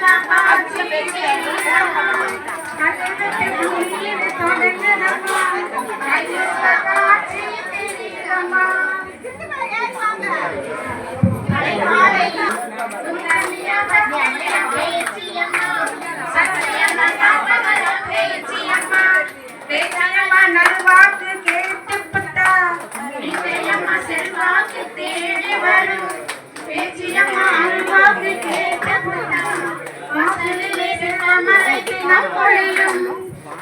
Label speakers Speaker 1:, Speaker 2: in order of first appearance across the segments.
Speaker 1: Thank you.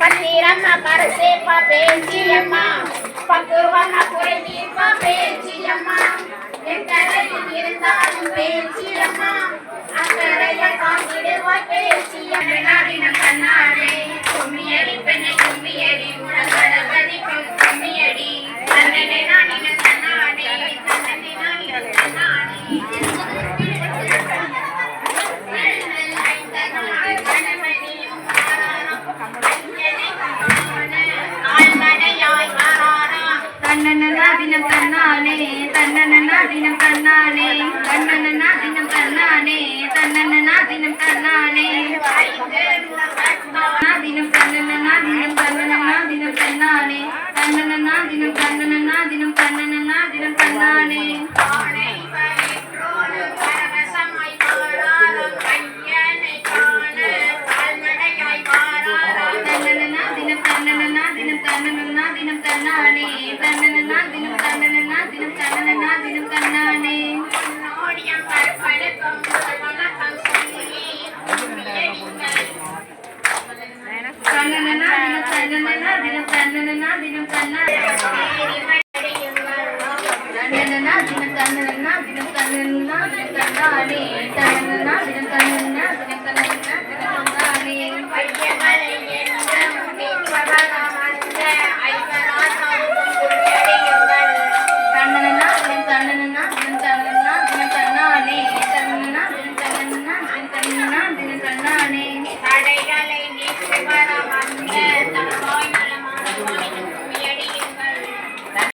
Speaker 1: பன்னீரம்మ கரசேப்பா Pechiyamma பக்குவன குறை தீர்ப்பா பேச்சியம்மா என் கரையில் இருந்தாலும் பேச்சியம்மா
Speaker 2: തന്നനാദിനം തന്നാനേ ദിനം തന്നാനേ തന്നനാദിനം തന്നാനേ തന്നനാദിനം തന്നാനേ നാദിനം തന്നനാദിനം തന്നനാദിനം തന്നനാദിനം ദിനം തന്നാനേ ദിനം കണ്ണാണേ തന്നനാദിനം തന്നാനേ തന്നനാദിനം ദിനം തന്നനാദിനം ദിനം തന്നനാദിനം